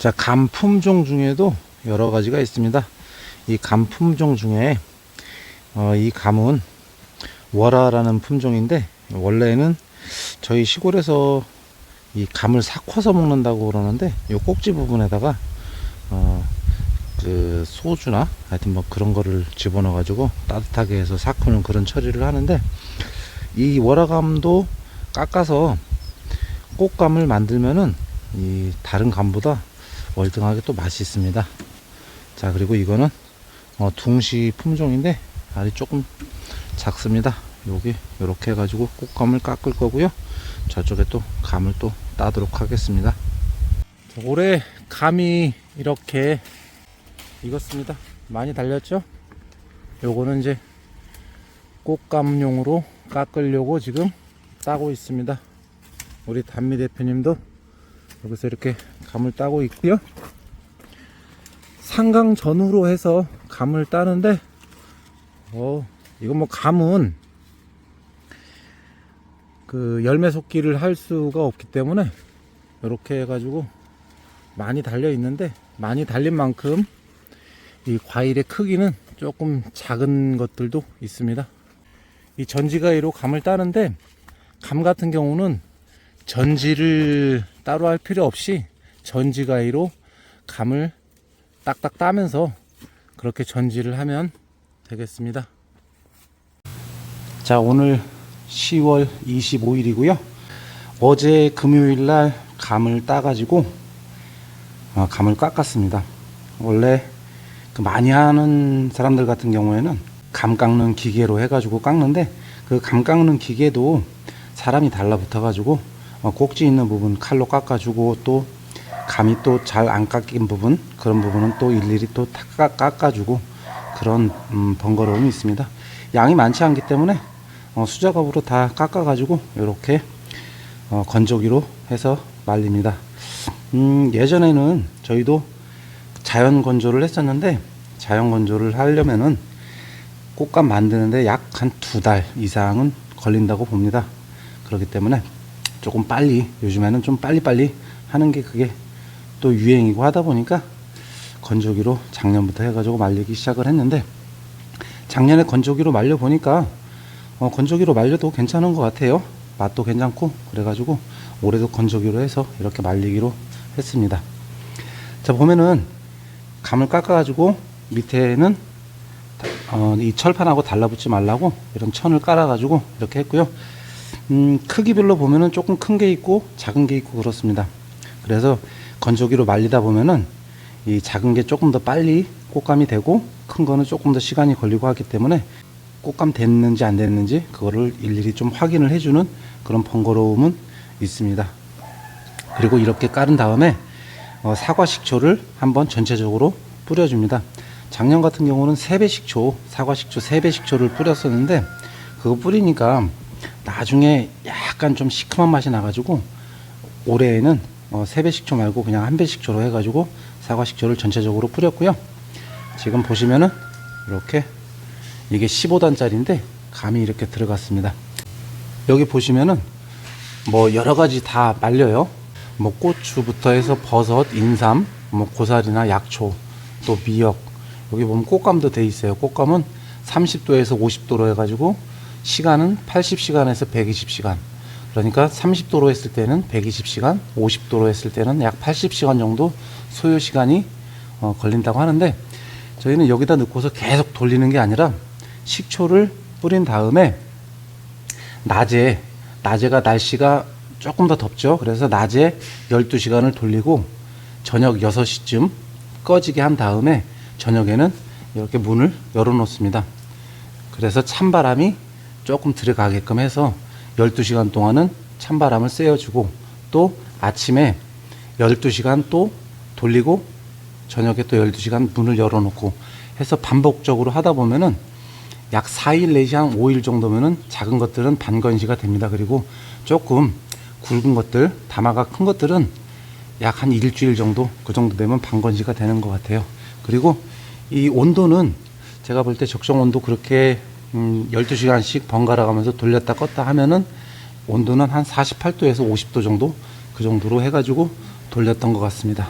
자, 감 품종 중에도 여러 가지가 있습니다. 이감 품종 중에 어, 이 감은 월화라는 품종인데 원래는 저희 시골에서 이 감을 삭혀서 먹는다고 그러는데 이 꼭지 부분에다가 어, 그 소주나 하여튼 뭐 그런 거를 집어넣어 가지고 따뜻하게 해서 삭히는 그런 처리를 하는데 이 월화감도 깎아서 꽃감을 만들면은 이 다른 감보다 월등하게 또 맛이 있습니다. 자 그리고 이거는 어, 둥시 품종인데 알이 조금 작습니다. 여기 이렇게 해가지고 꽃감을 깎을 거고요. 저쪽에 또 감을 또 따도록 하겠습니다. 자, 올해 감이 이렇게 익었습니다. 많이 달렸죠? 요거는 이제 꽃감용으로 깎으려고 지금 따고 있습니다. 우리 단미 대표님도 여기서 이렇게 감을 따고 있고요. 상강 전후로 해서 감을 따는데, 어, 이건 뭐 감은 그 열매 속기를 할 수가 없기 때문에 이렇게 해가지고 많이 달려 있는데 많이 달린 만큼 이 과일의 크기는 조금 작은 것들도 있습니다. 이 전지가위로 감을 따는데 감 같은 경우는 전지를 따로 할 필요 없이 전지가위로 감을 딱딱 따면서 그렇게 전지를 하면 되겠습니다. 자, 오늘 10월 25일이고요. 어제 금요일 날 감을 따가지고 어, 감을 깎았습니다. 원래 그 많이 하는 사람들 같은 경우에는 감 깎는 기계로 해가지고 깎는데 그 감 깎는 기계도 사람이 달라붙어가지고 어, 꼭지 있는 부분 칼로 깎아주고 또 감이 또 잘 안 깎인 부분 그런 부분은 또 일일이 또 깎아, 깎아주고 그런 음, 번거로움이 있습니다. 양이 많지 않기 때문에 어, 수작업으로 다 깎아가지고 이렇게 어, 건조기로 해서 말립니다. 음, 예전에는 저희도 자연 건조를 했었는데 자연 건조를 하려면은 꽃감 만드는데 약 한 두 달 이상은 걸린다고 봅니다. 그렇기 때문에 조금 빨리 요즘에는 좀 빨리빨리 하는 게 그게 또 유행이고 하다 보니까 건조기로 작년부터 해가지고 말리기 시작을 했는데 작년에 건조기로 말려 보니까 어, 건조기로 말려도 괜찮은 것 같아요. 맛도 괜찮고 그래가지고 올해도 건조기로 해서 이렇게 말리기로 했습니다. 자 보면은 감을 깎아가지고 밑에는 어, 이 철판하고 달라붙지 말라고 이런 천을 깔아가지고 이렇게 했고요. 음, 크기별로 보면은 조금 큰 게 있고 작은 게 있고 그렇습니다. 그래서 건조기로 말리다 보면은 이 작은 게 조금 더 빨리 꽃감이 되고 큰 거는 조금 더 시간이 걸리고 하기 때문에 꽃감 됐는지 안 됐는지 그거를 일일이 좀 확인을 해주는 그런 번거로움은 있습니다. 그리고 이렇게 깔은 다음에 어, 사과 식초를 한번 전체적으로 뿌려줍니다. 작년 같은 경우는 세배 식초, 사과 식초 세배 식초를 뿌렸었는데 그거 뿌리니까 나중에 약간 좀 시큼한 맛이 나가지고 올해에는 어, 세배 식초 말고 그냥 한 배 식초로 해가지고 사과 식초를 전체적으로 뿌렸고요. 지금 보시면은 이렇게 이게 15단짜리인데 감이 이렇게 들어갔습니다. 여기 보시면은 뭐 여러 가지 다 말려요. 뭐 고추부터 해서 버섯, 인삼, 뭐 고사리나 약초, 또 미역. 여기 보면 꽃감도 돼 있어요. 꽃감은 30도에서 50도로 해가지고 시간은 80시간에서 120시간. 그러니까 30도로 했을 때는 120시간, 50도로 했을 때는 약 80시간 정도 소요 시간이 어, 걸린다고 하는데 저희는 여기다 넣고서 계속 돌리는 게 아니라 식초를 뿌린 다음에 낮에 낮에가 날씨가 조금 더 덥죠. 그래서 낮에 12시간을 돌리고 저녁 6시쯤 꺼지게 한 다음에 저녁에는 이렇게 문을 열어 놓습니다. 그래서 찬바람이 조금 들어가게끔 해서 12시간 동안은 찬바람을 쐬어주고 또 아침에 12시간 또 돌리고 저녁에 또 12시간 문을 열어놓고 해서 반복적으로 하다 보면은 약 4일 내지 한 5일 정도면은 작은 것들은 반건시가 됩니다. 그리고 조금 굵은 것들, 다마가 큰 것들은 약 한 일주일 정도 그 정도 되면 반건시가 되는 것 같아요. 그리고 이 온도는 제가 볼 때 적정 온도 그렇게 음 12시간씩 번갈아 가면서 돌렸다 껐다 하면은 온도는 한 48도에서 50도 정도 그 정도로 해가지고 돌렸던 것 같습니다.